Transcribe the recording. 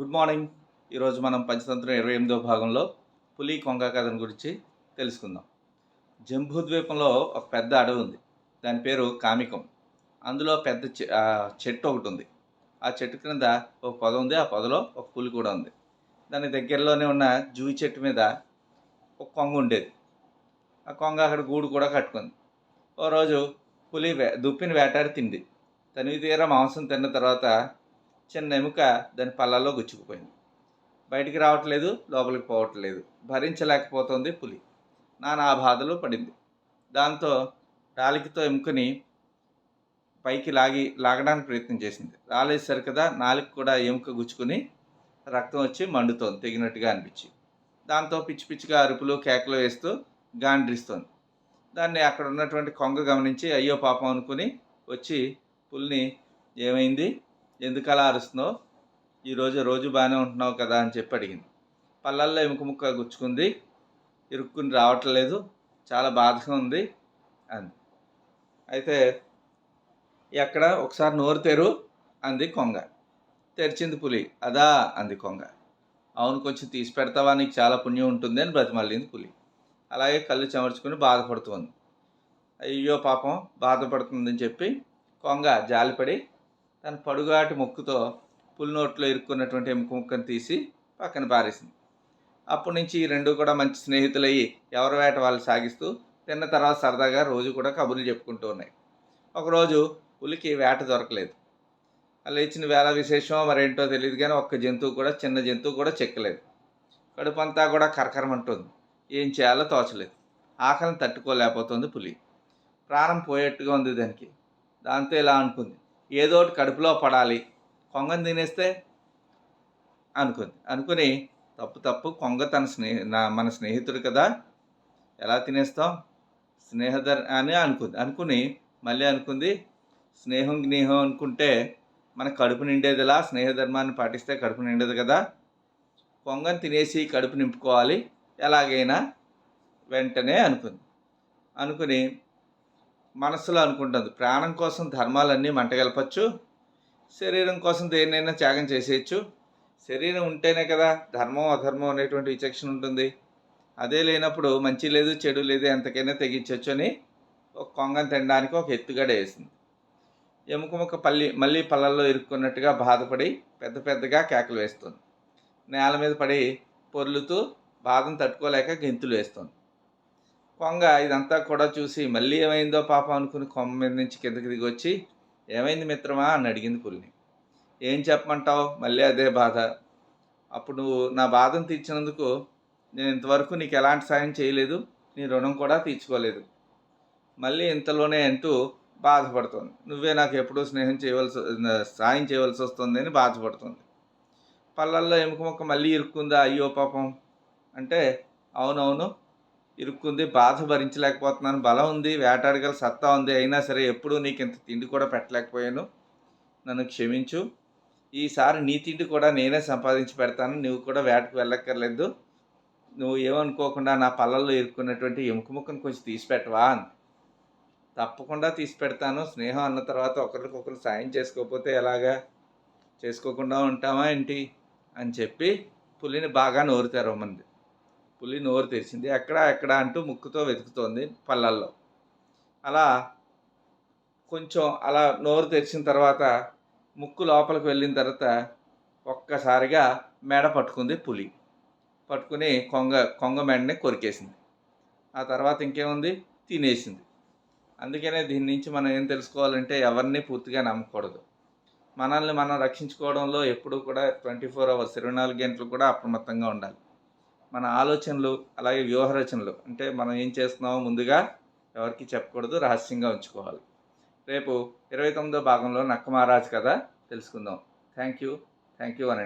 Good morning. ఈరోజు మనం పంచతంత్రం ఇరవై ఎనిమిదో భాగంలో పులి కొంగ కథను గురించి తెలుసుకుందాం. జంబూ ద్వీపంలో ఒక పెద్ద అడవి ఉంది. దాని పేరు కామికం. అందులో పెద్ద చె- చెట్టు ఒకటి ఉంది. ఆ చెట్టు క్రింద ఒక పొద ఉంది. ఆ పొదలో ఒక పులి కూడా ఉంది. దాని దగ్గరలోనే ఉన్న జూయి చెట్టు మీద ఒక కొంగ ఉండేది. ఆ కొంగ అక్కడ గూడు కూడా కట్టుకుంది. ఓ రోజు పులి వే దుప్పిని వేటాడి తింది. తనివి తీరా మాంసం తిన్న తర్వాత చిన్న ఎముక దాని పళ్ళలో గుచ్చుకుపోయింది. బయటికి రావట్లేదు లోపలికి పోవట్లేదు. భరించలేకపోతుంది పులి. నానా బాధలు పడింది. దాంతో నాలికతో ఎముకని పైకి లాగి లాగడానికి ప్రయత్నం చేసింది. రాలేసరి కదా నాలుగు కూడా ఎముక గుచ్చుకుని రక్తం వచ్చి మండుతోంది తెగినట్టుగా అనిపించి. దాంతో పిచ్చి పిచ్చిగా అరుపులు కేకలు వేస్తూ గాండ్రిస్తోంది. దాన్ని అక్కడ ఉన్నటువంటి కొంగ గమనించి అయ్యో పాపం అనుకుని వచ్చి పులిని ఏమైంది? ఎందుకు అలా అరుస్తున్నావు? ఈరోజు రోజు బాగానే ఉంటున్నావు కదా అని చెప్పి అడిగింది. పళ్ళల్లో ఎముక ముక్క గుచ్చుకుంది. ఇరుక్కుని రావట్లేదు. చాలా బాధగా ఉంది అంది. అయితే ఎక్కడ? ఒకసారి నోరు తెరు అంది కొంగ. తెరిచింది పులి. అదా అంది కొంగ. అవును కొంచెం తీసి పెడతావా? నీకు చాలా పుణ్యం ఉంటుంది అని బ్రతిమల్లింది పులి. అలాగే కళ్ళు చెమర్చుకుని బాధపడుతుంది. అయ్యో పాపం బాధపడుతుందని చెప్పి కొంగ జాలిపడి తన పడుగాటి ముక్కుతో పులి నోట్లో ఇరుక్కున్నటువంటి ఎముక ముక్కను తీసి పక్కన పారేసింది. అప్పటి నుంచి ఈ రెండు కూడా మంచి స్నేహితులయ్యి ఎవరి వేట వాళ్ళు సాగిస్తూ తిన్న తర్వాత సరదాగా రోజు కూడా కబుర్లు చెప్పుకుంటూ ఉన్నాయి. ఒకరోజు పులికి వేట దొరకలేదు. అలా ఇచ్చిన వేళ విశేషమో మరేంటో తెలియదు కానీ ఒక్క జంతువు కూడా చిన్న జంతువు కూడా చెక్కలేదు. కడుపు అంతా కూడా కరకరమంటుంది. ఏం చేయాలో తోచలేదు. ఆకలిని తట్టుకోలేకపోతుంది పులి. ప్రాణం పోయేట్టుగా ఉంది దానికి. దాంతో ఇలా అనుకుంది. ఏదో ఒకటి కడుపులో పడాలి. కొంగని తినేస్తే అనుకుంది. అనుకుని తప్పు తప్పు కొంగ తన స్నేహ నా మన స్నేహితుడు కదా ఎలా తినేస్తాం? స్నేహధర్ అని అనుకుంది. అనుకుని మళ్ళీ అనుకుంది స్నేహం జ్ఞేహం అనుకుంటే మన కడుపు నిండేదిలా? స్నేహధర్మాన్ని పాటిస్తే కడుపు నిండదు కదా. కొంగని తినేసి కడుపు నింపుకోవాలి. ఎలాగైనా వెంటనే అనుకుంది. అనుకుని మనసులో అనుకుంటుంది. ప్రాణం కోసం ధర్మాలన్నీ మంటగలపచ్చు శరీరం కోసం దేన్నైనా త్యాగం చేసేయచ్చు. శరీరం ఉంటేనే కదా ధర్మం అధర్మం అనేటువంటి విచక్షణ ఉంటుంది. అదే లేనప్పుడు మంచి లేదు చెడు లేదు ఎంతకైనా తెగించవచ్చు అని ఒక కొంగం తినడానికి ఒక ఎత్తుగడ వేసింది. ఎముకముక పల్లి మళ్ళీ పళ్ళల్లో ఇరుక్కున్నట్టుగా బాధపడి పెద్ద పెద్దగా కేకలు వేస్తుంది. నేల మీద పడి పొర్లుతూ బాధను తట్టుకోలేక గెంతులు వేస్తుంది. కొంగ ఇదంతా కూడా చూసి మళ్ళీ ఏమైందో పాపం అనుకుని కొమ్మ మీద నుంచి కిందకి దిగి వచ్చి ఏమైంది మిత్రమా? అని అడిగింది పులిని. ఏం చెప్పమంటావు? మళ్ళీ అదే బాధ. అప్పుడు నువ్వు నా బాధను తీర్చినందుకు నేను ఇంతవరకు నీకు ఎలాంటి సాయం చేయలేదు. నీ రుణం కూడా తీర్చుకోలేదు. మళ్ళీ ఇంతలోనే అంటూ బాధపడుతుంది. నువ్వే నాకు ఎప్పుడూ స్నేహం చేయవలసి సాయం చేయవలసి వస్తుంది అని బాధపడుతుంది. పళ్ళల్లో ఎముక మొక్క మళ్ళీ ఇరుక్కుందా? అయ్యో పాపం. అంటే అవునవును. ఇరుక్కుంది బాధ భరించలేకపోతున్నాను బలం ఉంది వేటాడగల సత్తా ఉంది అయినా సరే ఎప్పుడూ నీకు ఇంత తిండి కూడా పెట్టలేకపోయాను. నన్ను క్షమించు. ఈసారి నీ తిండి కూడా నేనే సంపాదించి పెడతాను నువ్వు కూడా వేటకు వెళ్ళక్కర్లేదు. నువ్వు ఏమనుకోకుండా నా పళ్ళల్లో ఇరుక్కున్నటువంటి ఎముక ముక్కను కొంచెం తీసి పెట్టవా అని తప్పకుండా తీసి పెడతాను స్నేహం అన్న తర్వాత ఒకరికొకరు సాయం చేసుకోకపోతే ఎలాగా? చేసుకోకుండా ఉంటామా ఏంటి? అని చెప్పి పులిని బాగా నోరుతారు మంది పులి నోరు తెరిచింది. ఎక్కడ ఎక్కడ అంటూ ముక్కుతో వెతుకుతోంది పళ్ళల్లో. అలా కొంచెం అలా నోరు తెరిచిన తర్వాత ముక్కు లోపలికి వెళ్ళిన తర్వాత ఒక్కసారిగా మెడ పట్టుకుంది పులి. పట్టుకుని కొంగ కొంగ మెడని కొరికేసింది. ఆ తర్వాత ఇంకేముంది? తినేసింది. అందుకనే దీని నుంచి మనం ఏం తెలుసుకోవాలంటే ఎవరిని పూర్తిగా నమ్మకూడదు. మనల్ని మనం రక్షించుకోవడంలో ఎప్పుడూ కూడా ట్వంటీ ఫోర్ అవర్స్ ఇరవై నాలుగు గంటలు కూడా అప్రమత్తంగా ఉండాలి. మన ఆలోచనలు అలాగే వ్యూహ రచనలు అంటే మనం ఏం చేస్తున్నామో ముందుగా ఎవరికి చెప్పకూడదు రహస్యంగా ఉంచుకోవాలి. రేపు ఇరవై తొమ్మిదో భాగంలో నక్కమహారాజ్ కథ తెలుసుకుందాం. థ్యాంక్ యూ థ్యాంక్ యూ అని